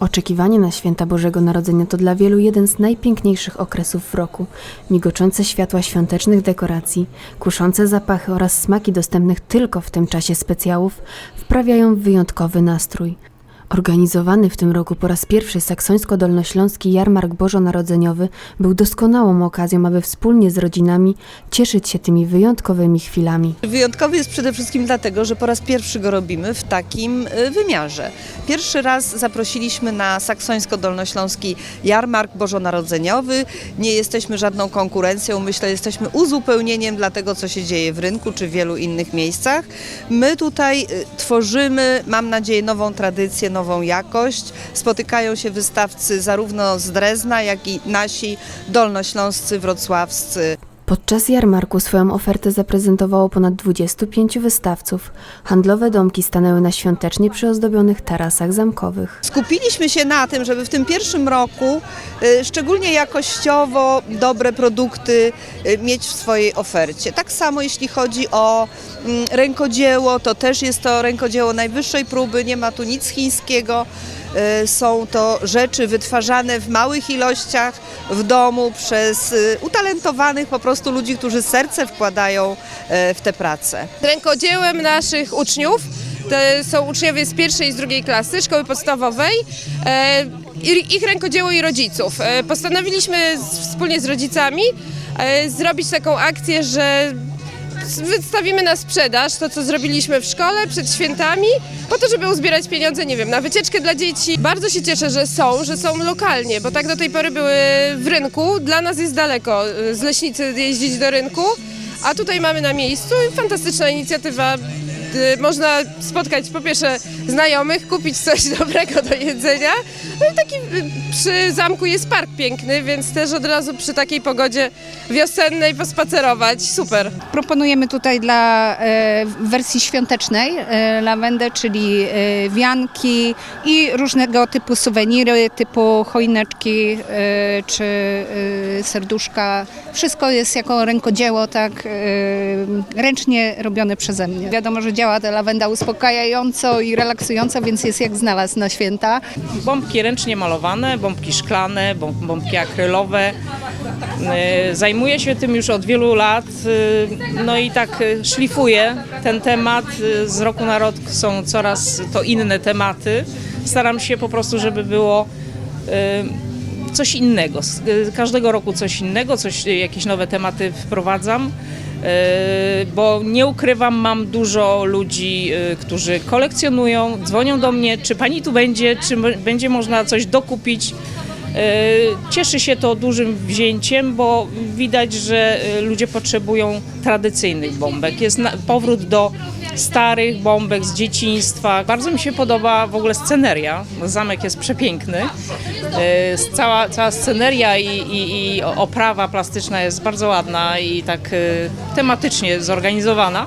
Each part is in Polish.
Oczekiwanie na święta Bożego Narodzenia to dla wielu jeden z najpiękniejszych okresów w roku. Migoczące światła świątecznych dekoracji, kuszące zapachy oraz smaki dostępnych tylko w tym czasie specjałów wprawiają w wyjątkowy nastrój. Organizowany w tym roku po raz pierwszy saksońsko-dolnośląski jarmark bożonarodzeniowy był doskonałą okazją, aby wspólnie z rodzinami cieszyć się tymi wyjątkowymi chwilami. Wyjątkowy jest przede wszystkim dlatego, że po raz pierwszy go robimy w takim y, wymiarze. Pierwszy raz zaprosiliśmy na saksońsko-dolnośląski jarmark bożonarodzeniowy. Nie jesteśmy żadną konkurencją, myślę, jesteśmy uzupełnieniem dla tego, co się dzieje w rynku czy w wielu innych miejscach. My tutaj y, tworzymy, mam nadzieję, nową tradycję, nową jakość. Spotykają się wystawcy zarówno z Drezna, jak i nasi dolnośląscy, wrocławscy. Podczas jarmarku swoją ofertę zaprezentowało ponad 25 wystawców. Handlowe domki stanęły na świątecznie przyozdobionych tarasach zamkowych. Skupiliśmy się na tym, żeby w tym pierwszym roku y, szczególnie jakościowo dobre produkty y, mieć w swojej ofercie. Tak samo jeśli chodzi o mm, rękodzieło, to też jest to rękodzieło najwyższej próby, nie ma tu nic chińskiego. Y, Są to rzeczy wytwarzane w małych ilościach w domu przez y, utalentowanych po prostu ludzi, którzy serce wkładają y, w tę pracę. rękodziełem naszych uczniów. To są uczniowie z pierwszej i z drugiej klasy szkoły podstawowej. E, Ich rękodzieło i rodziców. E, Postanowiliśmy wspólnie z rodzicami e, zrobić taką akcję, że wystawimy na sprzedaż to, co zrobiliśmy w szkole przed świętami, po to, żeby uzbierać pieniądze, nie wiem, na wycieczkę dla dzieci. Bardzo się cieszę, że są, że są lokalnie, bo tak do tej pory były w rynku. Dla nas jest daleko e, z Leśnicy jeździć do rynku. A tutaj mamy na miejscu fantastyczna inicjatywa. Y, Można spotkać po pierwsze znajomych, kupić coś dobrego do jedzenia. No i taki y, przy zamku jest park piękny, więc też od razu przy takiej pogodzie wiosennej pospacerować. Super. Proponujemy tutaj dla e, wersji świątecznej e, lawendę, czyli e, wianki i różnego typu suweniry, typu choineczki czy serduszka. Wszystko jest jako rękodzieło, tak ręcznie robione przeze mnie. Wiadomo, że działa ta lawenda uspokajająco i relaksująco, więc jest jak znalazł na święta. Bombki ręcznie malowane, bombki szklane, bom- bombki akrylowe. E, Zajmuję się tym już od wielu lat, e, no i tak e, szlifuję ten temat. Z roku na rok są coraz to inne tematy. Staram się po prostu, żeby było coś innego. Każdego roku coś innego, coś, jakieś nowe tematy wprowadzam. E, Bo nie ukrywam, mam dużo ludzi, e, którzy kolekcjonują, dzwonią do mnie, czy pani tu będzie, czy będzie można coś dokupić. E, Cieszy się to dużym wzięciem, bo widać, że e, ludzie potrzebują tradycyjnych bombek. Jest powrót do starych bombek z dzieciństwa. Bardzo mi się podoba w ogóle sceneria. Zamek jest przepiękny. E, Cała, cała sceneria i, i, i oprawa plastyczna jest bardzo ładna i tak tematycznie zorganizowana.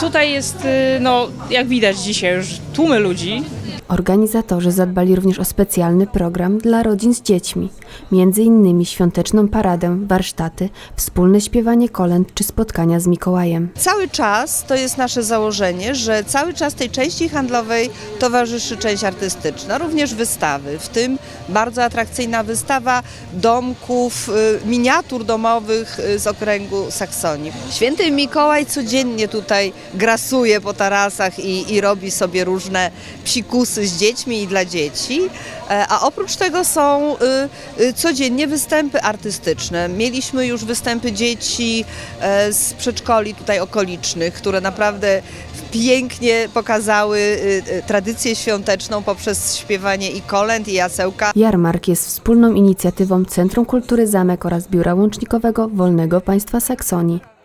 Tutaj jest, no, jak widać dzisiaj już tłumy ludzi, Organizatorzy zadbali również o specjalny program dla rodzin z dziećmi, między innymi świąteczną paradę, warsztaty, wspólne śpiewanie kolęd czy spotkania z Mikołajem. Cały czas to jest nasze założenie, że cały czas tej części handlowej towarzyszy część artystyczna, również wystawy, w tym bardzo atrakcyjna wystawa domków, y, miniatur domowych y, z okręgu Saksonii. Święty Mikołaj codziennie tutaj grasuje po tarasach i, i robi sobie różne psikusy z dziećmi i dla dzieci, E, a oprócz tego są y, y, codziennie występy artystyczne. Mieliśmy już występy dzieci e, z przedszkoli tutaj okolicznych, które naprawdę pięknie pokazały y, tradycję świąteczną poprzez śpiewanie i kolęd, i jasełka. Jarmark jest wspólną inicjatywą Centrum Kultury Zamek oraz Biura Łącznikowego Wolnego Państwa Saksonii.